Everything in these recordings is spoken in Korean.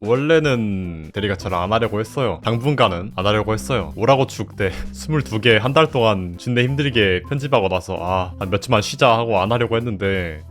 원래는 대리가차를 안 하려고 했어요. 당분간은 안 하려고 했어요. 오라고 죽때 22개 한 달 동안 준내 힘들게 편집하고 나서 아, 주만 쉬자 하고 안 하려고 했는데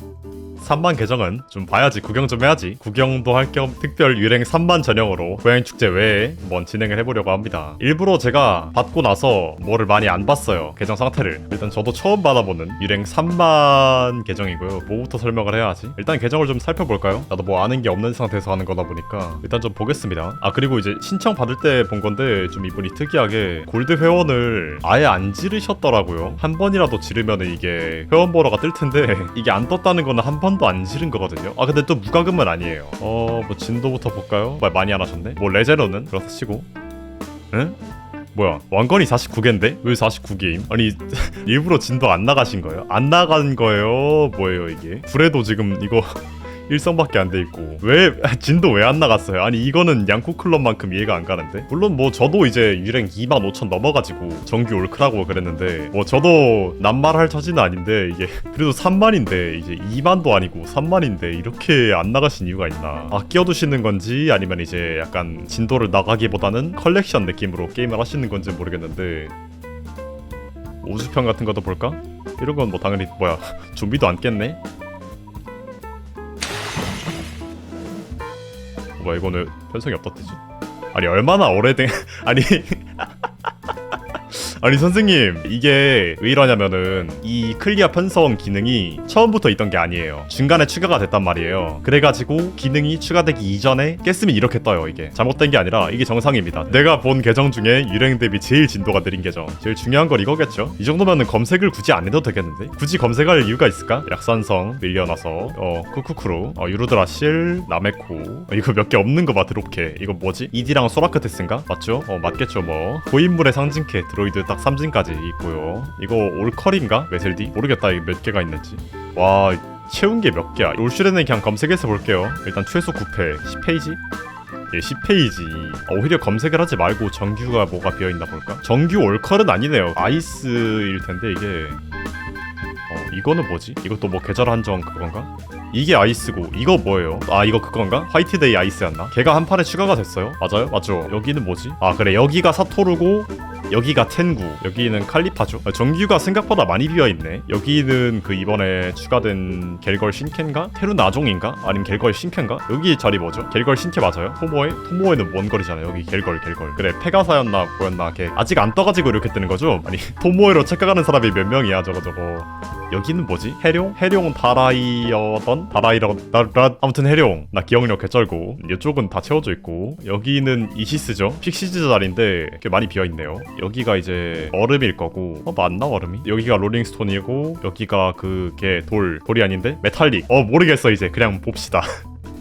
3만 계정은 좀 봐야지 구경 좀 해야지. 구경도 할 겸 특별 유행 3만 전용으로 고양이 축제 외에 한번 진행을 해보려고 합니다. 일부러 제가 받고 나서 뭐를 많이 안 봤어요 계정 상태를. 일단 저도 처음 받아보는 유행 3만 계정이고요. 뭐부터 설명을 해야지? 일단 계정을 좀 살펴볼까요? 나도 뭐 아는 게 없는 상태에서 하는 거다 보니까 일단 좀 보겠습니다. 아 그리고 이제 신청 받을 때 본 건데 좀 이분이 특이하게 골드 회원을 아예 안 지르셨더라고요. 한 번이라도 지르면 이게 회원 번호가 뜰 텐데 이게 안 떴다는 거는 한번 도 안 지른 거거든요. 아 근데 또 무과금은 아니에요. 어 뭐 진도부터 볼까요? 말 많이 안 하셨네. 뭐 레제로는 그렇다 치고. 응? 뭐야 왕건이 49개인데 왜 49개임? 아니 일부러 진도 안 나가신 거예요? 안 나간 거예요? 뭐예요 이게? 불에도 지금 이거 일성밖에 안 돼 있고. 왜 진도 왜 안 나갔어요? 아니 이거는 양쿠 클럽만큼 이해가 안 가는데? 물론 뭐 저도 이제 2만 5천 넘어가지고 정규 올크라고 그랬는데 뭐 저도 낱말할 처지는 아닌데 이게 그래도 3만인데 이제 2만도 아니고 3만인데 이렇게 안 나가신 이유가 있나? 아껴두시는 건지 아니면 이제 약간 진도를 나가기보다는 컬렉션 느낌으로 게임을 하시는 건지 모르겠는데 우주편 같은 것도 볼까? 이런 건 뭐 당연히 뭐야? 좀비도 안 깼네 뭐야 이거는 편성이 어떻대지? 아니 얼마나 오래된 아니 아니 선생님 이게 왜 이러냐면은 이 클리어 편성 기능이 처음부터 있던 게 아니에요. 중간에 추가가 됐단 말이에요. 그래가지고 기능이 추가되기 이전에 깼으면 이렇게 떠요 이게. 잘못된 게 아니라 이게 정상입니다. 내가 본 계정 중에 유행 대비 제일 진도가 느린 계정. 제일 중요한 건 이거겠죠? 이 정도면은 검색을 굳이 안 해도 되겠는데? 굳이 검색할 이유가 있을까? 약산성 밀려나서 어 쿠쿠쿠루 어 유루드라 실 나메코. 어, 이거 몇 개 없는 거봐 드롭캐 이거 뭐지? 이디랑 소라크테스인가? 맞죠? 어 맞겠죠 뭐. 고인물의 상징캐 드로이드 딱 3진까지 있고요 이거 올컬인가 메셀디 모르겠다 이게 몇 개가 있는지 와 채운 게 몇 개야 올슈레는 그냥 검색해서 볼게요 일단 최소 9패 10페이지 예, 10페이지. 오히려 검색을 하지 말고 정규가 뭐가 비어있나 볼까? 정규 올컬은 아니네요. 아이스일 텐데 이게. 어, 이거는 뭐지? 이것도 뭐 계절 한정 그건가? 이게 아이스고 이거 뭐예요? 아 이거 그건가? 화이트데이 아이스였나? 걔가 한 판에 추가가 됐어요? 맞아요? 맞죠? 여기는 뭐지? 아 그래 여기가 사토르고 여기가 텐구 여기는 칼리파죠 아, 정규가 생각보다 많이 비어있네 여기는 그 이번에 추가된 겔걸 신캔가? 테루 나종인가? 아니면 겔걸 신캔가? 여기 자리 뭐죠? 겔걸 신캐 맞아요? 토모에? 토모에는 먼 거리잖아요 여기 겔걸 겔걸 그래 페가사였나 뭐였나 걔 아직 안 떠가지고 이렇게 뜨는 거죠? 아니 토모에로 착각하는 사람이 몇 명이야 저거 저거 여기 는 뭐지? 해룡? 해룡 다라이어던? 나, 나, 아무튼 해룡 나 기억력 개쩔고 이쪽은 다 채워져 있고 여기는 이시스죠? 픽시즈 자리인데 꽤 많이 비어있네요 여기가 이제 얼음일 거고 어 맞나 얼음이? 여기가 롤링스톤이고 여기가 그게 돌 돌이 아닌데? 메탈릭 어 모르겠어 이제 그냥 봅시다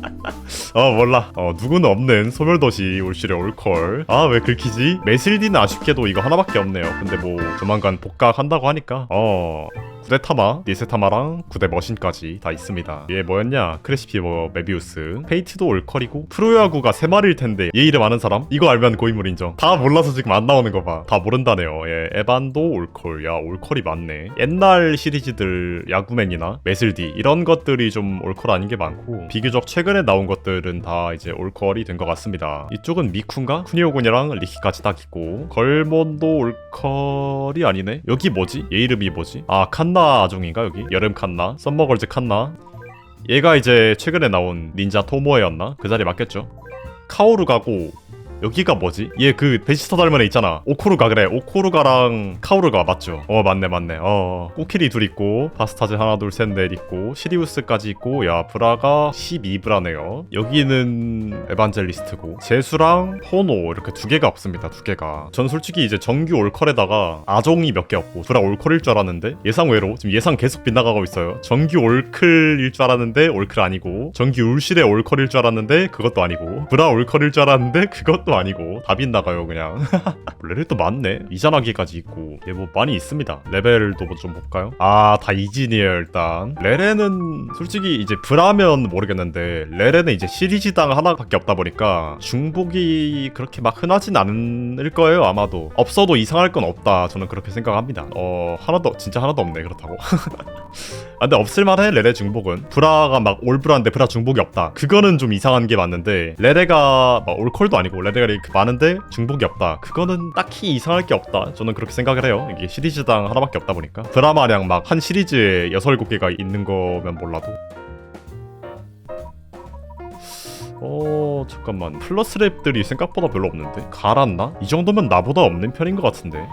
어 몰라 어 누구는 없는 소멸도시 올시레 올콜 아 왜 긁히지? 메슬디는 아쉽게도 이거 하나밖에 없네요 근데 뭐 조만간 복각한다고 하니까 어 구데타마, 니세타마랑 구데 머신까지 다 있습니다. 얘 뭐였냐? 크래시피버 메비우스. 페이트도 올컬이고 프로야구가 세 마리일 텐데 얘 이름 아는 사람? 이거 알면 고인물 인정. 다 몰라서 지금 안 나오는 거 봐. 다 모른다네요. 예, 에반도 올컬. 야, 올컬이 많네. 옛날 시리즈들 야구맨이나 메슬디 이런 것들이 좀 올컬 아닌 게 많고 비교적 최근에 나온 것 들은 다 이제 올컬이 된 것 같습니다. 이쪽은 미쿤가? 쿠니오군이랑 리키까지 딱 있고 걸몬도 올컬이 아니네. 여기 뭐지? 얘 이름이 뭐지? 아칸 칸나 아종인가 여기? 여름 칸나? 썸머걸즈 칸나? 얘가 이제 최근에 나온 닌자 토모에였나? 그 자리 맞겠죠? 카오루 가고 여기가 뭐지? 얘 그 베지스타 닮은 애 있잖아. 오코루가 그래. 오코루가랑 카오루가 맞죠? 어 맞네 맞네. 어 꼬키리 둘 있고 바스타즈 하나 둘 셋 넷 있고 시리우스까지 있고 야 브라가 12브라네요. 여기는 에반젤리스트고 제수랑 호노 이렇게 두 개가 없습니다 두 개가. 전 솔직히 이제 정규 올컬에다가 아종이 몇 개 없고 브라 올컬일 줄 알았는데 예상외로 지금 예상 계속 빗나가고 있어요. 정규 올클일 줄 알았는데 올클 아니고 정규 울실의 올컬일 줄 알았는데 그것도 아니고 브라 올컬일 줄 알았는데 그것 것도 아니고 다 빗나가요 그냥. 레벨 또 많네. 이전하기까지 있고. 얘 뭐 많이 있습니다. 레벨도 뭐좀 볼까요? 아 다 이진이에요 일단. 레레는 솔직히 이제 브라면 모르겠는데 레레는 이제 시리즈당 하나밖에 없다 보니까 중복이 그렇게 막 흔하진 않을 거예요 아마도. 없어도 이상할 건 없다. 저는 그렇게 생각합니다. 어 하나도 진짜 하나도 없네 그렇다고 아, 근데 없을만해 레레 중복은. 브라가 막 올브라인데 브라 중복이 없다. 그거는 좀 이상한 게 맞는데 레레가 막 올콜도 아니고 레레가 이렇게 많은데 중복이 없다. 그거는 딱히 이상할 게 없다. 저는 그렇게 생각을 해요. 이게 시리즈당 하나밖에 없다 보니까. 브라 마냥 막 한 시리즈에 6, 7개가 있는 거면 몰라도. 어 잠깐만. 플러스 랩들이 생각보다 별로 없는데? 갈았나? 이 정도면 나보다 없는 편인 것 같은데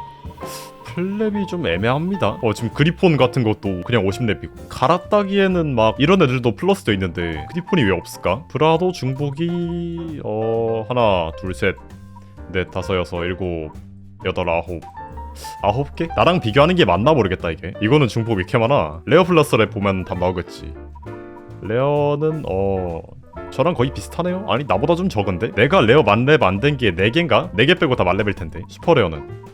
플랩이 좀 애매합니다. 어 지금 그리폰 같은 것도 그냥 50랩이고 갈았다기에는 막 이런 애들도 플러스도 있는데 그리폰이 왜 없을까? 브라도 중복이 어 하나 둘셋넷 다섯 여섯 일곱 여덟 아홉 아홉 개? 나랑 비교하는 게 맞나 모르겠다 이게. 이거는 중복 왜 이렇게 많아? 레어 플러스 랩 보면 다 나오겠지. 레어는 어 저랑 거의 비슷하네요. 아니 나보다 좀 적은데? 내가 레어 만렙 만든 게 4개인가? 4개 빼고 다 만렙일 텐데. 슈퍼레어는.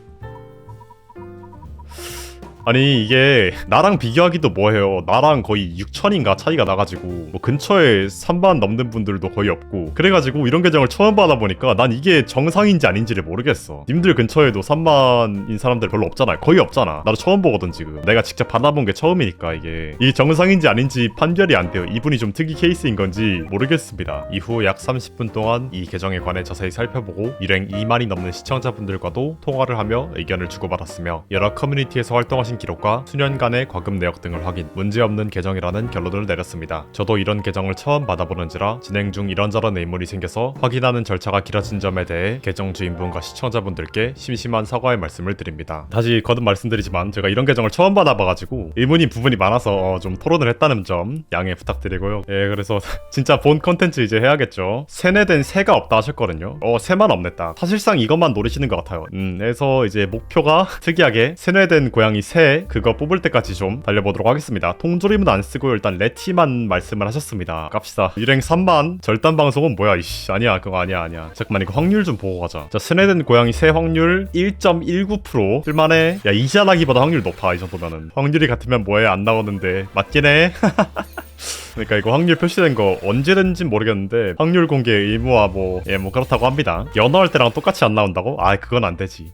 아니 이게 나랑 비교하기도 뭐해요. 나랑 거의 6천인가 차이가 나가지고 뭐 근처에 3만 넘는 분들도 거의 없고 그래가지고 이런 계정을 처음 받아보니까 난 이게 정상인지 아닌지를 모르겠어. 님들 근처에도 3만인 사람들 별로 없잖아요 거의 없잖아. 나도 처음 보거든 지금. 내가 직접 받아본 게 처음이니까 이게. 이게 정상인지 아닌지 판별이 안 돼요. 이분이 좀 특이 케이스인 건지 모르겠습니다. 이후 약 30분 동안 이 계정에 관해 자세히 살펴보고 일행 2만이 넘는 시청자분들과도 통화를 하며 의견을 주고받았으며 여러 커뮤니티에서 활동하신 기록과 수년간의 과금 내역 등을 확인 문제없는 계정이라는 결론을 내렸습니다. 저도 이런 계정을 처음 받아보는지라 진행 중 이런저런 의문이 생겨서 확인하는 절차가 길어진 점에 대해 계정 주인분과 시청자분들께 심심한 사과의 말씀을 드립니다. 다시 거듭 말씀드리지만 제가 이런 계정을 처음 받아봐가지고 의문이 부분이 많아서 어, 좀 토론을 했다는 점 양해 부탁드리고요. 예 그래서 진짜 본 컨텐츠 이제 해야겠죠. 세뇌된 새가 없다 하셨거든요. 어 새만 없냈다. 사실상 이것만 노리시는 것 같아요. 음 그래서 이제 목표가 특이하게 세뇌된 고양이 새 그거 뽑을 때까지 좀 달려보도록 하겠습니다. 통조림은 안 쓰고 일단 레티만 말씀을 하셨습니다. 갑시다. 일행 3만 절단 방송은 뭐야 이씨 아니야 그거 아니야 아니야. 잠깐만 이거 확률 좀 보고 가자. 자 세뇌된 고양이 새 확률 1.19% 쓸만해. 야 이자나기보다 확률 높아 이 정도면은. 확률이 같으면 뭐해 안 나오는데 맞긴 해. 그러니까 이거 확률 표시된 거 언제 된진 모르겠는데 확률 공개 의무화 뭐예 뭐 그렇다고 합니다. 연어할 때랑 똑같이 안 나온다고? 아 그건 안 되지.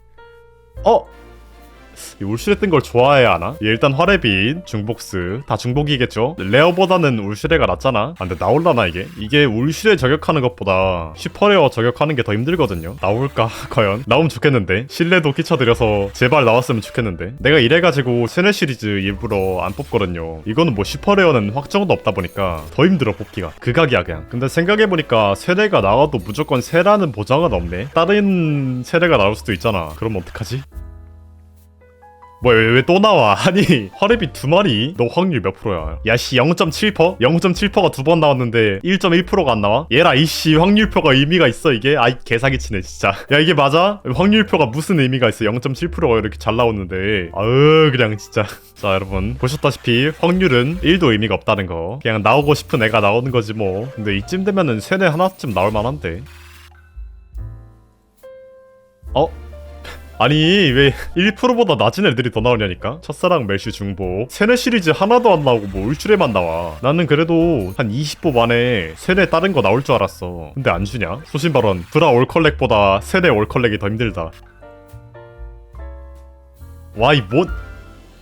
어? 이 울슈레 뜬걸 좋아해야 하나? 얘 일단 화레빈, 중복스 다 중복이겠죠? 레어보다는 울슈레가 낫잖아? 아 근데 나올라나 이게? 이게 울슈레 저격하는 것보다 슈퍼레어 저격하는 게 더 힘들거든요? 나올까? 과연? 나오면 좋겠는데? 신뢰도 끼쳐드려서 제발 나왔으면 좋겠는데? 내가 이래가지고 세네 시리즈 일부러 안 뽑거든요 이거는 뭐 슈퍼레어는 확정도 없다 보니까 더 힘들어 뽑기가 극악이야 그냥 근데 생각해보니까 세레가 나와도 무조건 세라는 보장은 없네 다른 세레가 나올 수도 있잖아 그럼 어떡하지? 뭐야 왜 또 나와? 아니 화레비 두 마리? 너 확률 몇 프로야? 야씨 0.7% 0.7%가 두 번 나왔는데 1.1%가 안 나와? 얘라 이씨 확률표가 의미가 있어 이게? 아이 개사기치네 진짜. 야 이게 맞아? 확률표가 무슨 의미가 있어? 0.7%가 이렇게 잘 나오는데. 아으 그냥 진짜. 자 여러분. 보셨다시피 확률은 1도 의미가 없다는 거. 그냥 나오고 싶은 애가 나오는 거지 뭐. 근데 이쯤 되면은 세네 하나쯤 나올 만한데. 어? 아니 왜 1%보다 낮은 애들이 더 나오냐니까 첫사랑 멜슈 중복 세네 시리즈 하나도 안 나오고 뭐 울줄에만 나와 나는 그래도 한 20보 만에 세네 다른 거 나올 줄 알았어 근데 안 주냐 소신 발언 브라 올컬렉보다 세네 올컬렉이 더 힘들다 와이 뭔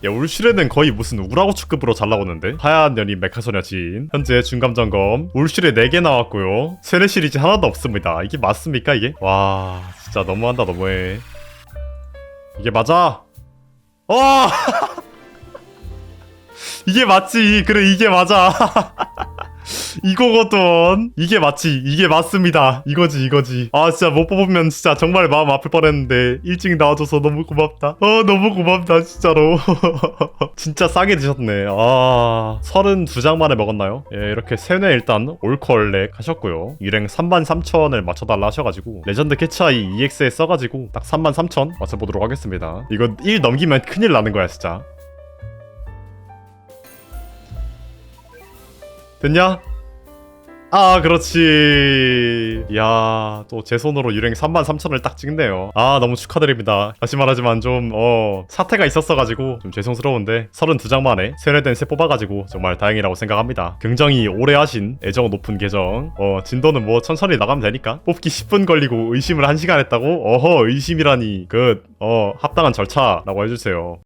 야, 울슈레는 거의 무슨 우라고추급으로 잘 나오는데? 하얀 연인 메카소녀 지인. 현재 중감 점검. 울슈레 4개 나왔고요. 세네 시리즈 하나도 없습니다. 이게 맞습니까, 이게? 와, 진짜 너무한다, 너무해. 이게 맞아. 와! 이게 맞지. 그래, 이게 맞아. 이거거든. 이게 맞지. 이게 맞습니다. 이거지, 이거지. 아, 진짜 못 뽑으면 진짜 정말 마음 아플 뻔했는데 일찍 나와줘서 너무 고맙다. 어, 너무 고맙다, 진짜로. 진짜 싸게 드셨네. 아, 32장 만에 먹었나요? 예, 이렇게 세뇌 일단 올컬렉 하셨고요. 일행 33,000을 맞춰달라 하셔가지고 레전드 캐치아이 EX에 써가지고 딱 33,000 맞춰보도록 하겠습니다. 이거 1 넘기면 큰일 나는 거야, 진짜. 됐냐? 아 그렇지. 이야 또 제 손으로 유령 33,000을 딱 찍네요. 아 너무 축하드립니다. 다시 말하지만 좀 어 사태가 있었어가지고 좀 죄송스러운데 32장 만에 세뇌된 새 뽑아가지고 정말 다행이라고 생각합니다. 굉장히 오래 하신 애정 높은 계정. 어 진도는 뭐 천천히 나가면 되니까 뽑기 10분 걸리고 의심을 1시간 했다고? 어허 의심이라니. 그 어 합당한 절차라고 해주세요